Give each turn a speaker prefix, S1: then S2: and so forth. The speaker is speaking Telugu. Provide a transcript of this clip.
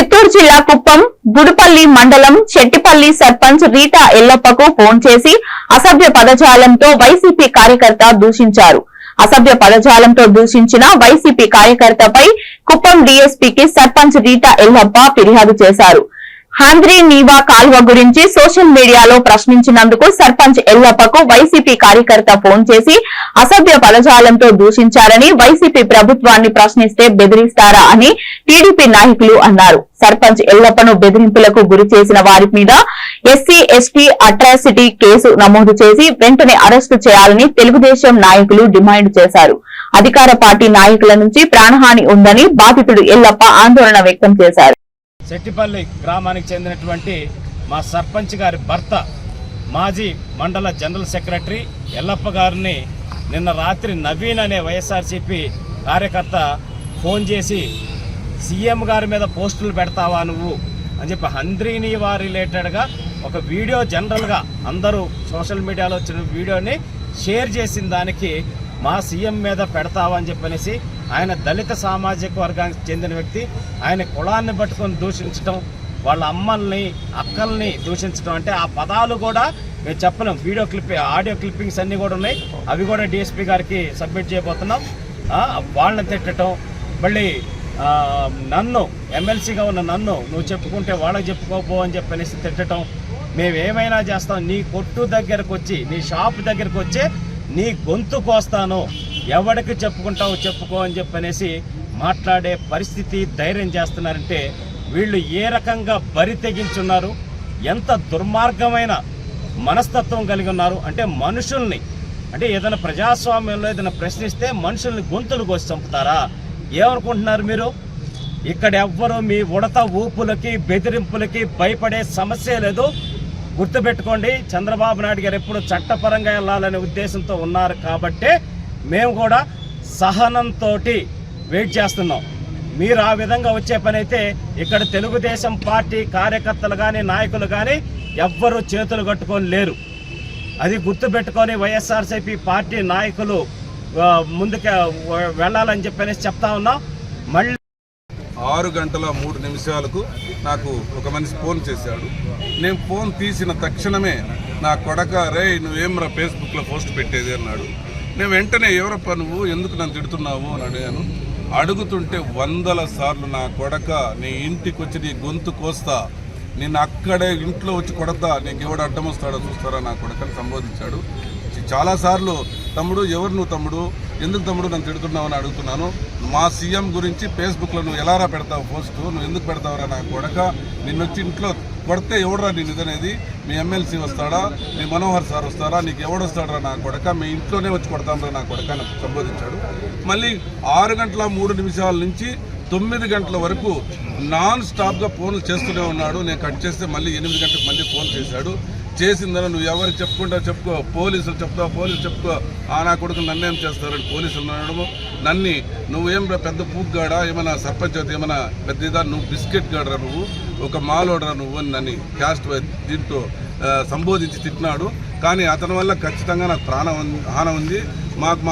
S1: చిత్తూరు జిల్లా కుప్పం గుడిపల్లి మండలం చెట్టిపల్లి సర్పంచ్ రీటా ఎల్లప్పకు ఫోన్ చేసి అసభ్య పదజాలంతో వైసీపీ కార్యకర్త దూషించారు. అసభ్య పదజాలంతో దూషించిన వైసీపీ కార్యకర్తపై కుప్పం డీఎస్పీకి సర్పంచ్ రీటా ఎల్లప్ప ఫిర్యాదు చేశారు. హంద్రీ నీవా కాల్వ గురించి సోషల్ మీడియాలో ప్రశ్నించినందుకు సర్పంచ్ ఎల్లప్పకు వైసీపీ కార్యకర్త ఫోన్ చేసి అసభ్య పదజాలంతో దూషించారని వైసీపీ ప్రభుత్వాన్ని ప్రశ్నిస్తే బెదిరిస్తారా అని టీడీపీ నాయకులు అన్నారు. సర్పంచ్ ఎల్లప్పను బెదిరింపులకు గురి చేసిన వారి మీద ఎస్సీ ఎస్టీ అట్రాసిటీ కేసు నమోదు చేసి వెంటనే అరెస్టు చేయాలని తెలుగుదేశం నాయకులు డిమాండ్ చేశారు. అధికార పార్టీ నాయకుల నుంచి ప్రాణహాని ఉందని బాధితుడు ఎల్లప్ప ఆందోళన వ్యక్తం చేశారు.
S2: చెట్టిపల్లి గ్రామానికి చెందినటువంటి మా సర్పంచ్ గారి భర్త మాజీ మండల జనరల్ సెక్రటరీ ఎల్లప్ప గారిని నిన్న రాత్రి నవీన్ అనే వైఎస్ఆర్సీపీ కార్యకర్త ఫోన్ చేసి సీఎం గారి మీద పోస్టులు పెడతావా నువ్వు? అని చెప్పి హంద్రీని వారి రిలేటెడ్గా ఒక వీడియో జనరల్గా అందరూ సోషల్ మీడియాలో వచ్చిన వీడియోని షేర్ చేసిన దానికి మా సీఎం మీద పెడతావా అని చెప్పనేసి ఆయన దళిత సామాజిక వర్గానికి చెందిన వ్యక్తి ఆయన కులాన్ని పట్టుకొని దూషించడం వాళ్ళ అమ్మల్ని అక్కల్ని దూషించడం అంటే ఆ పదాలు కూడా మేము చెప్పలేం. వీడియో క్లిప్ ఆడియో క్లిప్పింగ్స్ అన్నీ కూడా ఉన్నాయి. అవి కూడా డిఎస్పీ గారికి సబ్మిట్ చేయబోతున్నాం. వాళ్ళని తిట్టడం మళ్ళీ నన్ను ఎమ్మెల్సీగా ఉన్న నన్ను నువ్వు చెప్పుకుంటే వాళ్ళకి చెప్పుకోపో అని చెప్పనేసి తిట్టడం మేము ఏమైనా చేస్తాం. నీ కొట్టు దగ్గరకు వచ్చి నీ షాప్ దగ్గరకు వచ్చి నీ గొంతు కోస్తాను. ఎవడికి చెప్పుకుంటావు చెప్పుకో అని చెప్పనేసి మాట్లాడే పరిస్థితి ధైర్యం చేస్తున్నారంటే వీళ్ళు ఏ రకంగా బరి తెగించున్నారు? ఎంత దుర్మార్గమైన మనస్తత్వం కలిగి ఉన్నారు? అంటే మనుషుల్ని అంటే ఏదైనా ప్రజాస్వామ్యంలో ఏదైనా ప్రశ్నిస్తే మనుషుల్ని గొంతులు కోసి చంపుతారా? ఏమనుకుంటున్నారు మీరు? ఇక్కడ ఎవ్వరు మీ ఉడత ఊపులకి బెదిరింపులకి భయపడే సమస్య లేదు. గుర్తుపెట్టుకోండి చంద్రబాబు నాయుడు గారు ఎప్పుడు చట్టపరంగా వెళ్ళాలనే ఉద్దేశంతో ఉన్నారు కాబట్టే మేము కూడా సహనంతో వెయిట్ చేస్తున్నాం. మీరు ఆ విధంగా వచ్చే పని అయితే ఇక్కడ తెలుగుదేశం పార్టీ కార్యకర్తలు కానీ నాయకులు కానీ ఎవ్వరూ చేతులు కట్టుకొని లేరు. అది గుర్తుపెట్టుకొని వైఎస్ఆర్సీపీ పార్టీ నాయకులు ముందుకు వెళ్ళాలని చెప్పనేసి చెప్తా ఉన్నాం. మళ్ళీ
S3: ఆరు గంటల మూడు నిమిషాలకు నాకు ఒక మనిషి ఫోన్ చేశాడు. నేను ఫోన్ తీసిన తక్షణమే నా కొడక రే నువ్వేమరా ఫేస్బుక్లో పోస్ట్ పెట్టేది? అన్నాడు. నేను వెంటనే ఎవరప్ప నువ్వు? ఎందుకు నన్ను తిడుతున్నావు? అని అడిగాను. అడుగుతుంటే వందల సార్లు నా కొడక నీ ఇంటికి వచ్చి నీ గొంతు కోస్తా. నేను అక్కడే ఇంట్లో వచ్చి కొడతా. నీకు ఎవడు అడ్డం వస్తాడో చూస్తారా? నా కొడకని సంబోధించాడు. చాలాసార్లు తమ్ముడు ఎవరు నువ్వు తమ్ముడు? ఎందుకు తమ్ముడు నన్ను తిడుతున్నావు అని అడుగుతున్నాను? మా సీఎం గురించి ఫేస్బుక్లో నువ్వు ఎలారా పెడతావు పోస్ట్? నువ్వు ఎందుకు పెడతావురా నా కొడక? నిన్ను వచ్చి ఇంట్లో కొడితే ఎవడురా నేను ఇదనేది మీ ఎమ్మెల్సీ వస్తాడా? మీ మనోహర్ సార్ వస్తారా? నీకు ఎవడొస్తాడరా నా కొడక? మీ ఇంట్లోనే వచ్చి కొడతాంరా నా కొడక అని సంబోధించాడు. మళ్ళీ ఆరు గంటల మూడు నిమిషాల నుంచి తొమ్మిది గంటల వరకు నాన్ స్టాప్గా ఫోన్లు చేస్తూనే ఉన్నాడు. నేను కట్ చేస్తే మళ్ళీ ఎనిమిది గంటలకు మళ్ళీ ఫోన్ చేశాడు. చేసిందని నువ్వు ఎవరు చెప్పుకుంటావు చెప్పుకో. పోలీసులు చెప్తావు పోలీసులు చెప్పుకో. ఆ నా కొడుకు నన్నేం చేస్తారని పోలీసులు అనడము నన్ని నువ్వేం రా పెద్ద పూగ్గాడా? ఏమైనా సర్పంచ్ అయితే ఏమైనా పెద్ద ఇదా? నువ్వు బిస్కెట్ గాడరా నువ్వు. ఒక మాలోడరా నువ్వు అని నన్ను క్యాస్ట్ దీంతో సంబోధించి తిట్టినాడు. కానీ అతని వల్ల ఖచ్చితంగా నాకు ప్రాణ హాని ఉంది. మాకు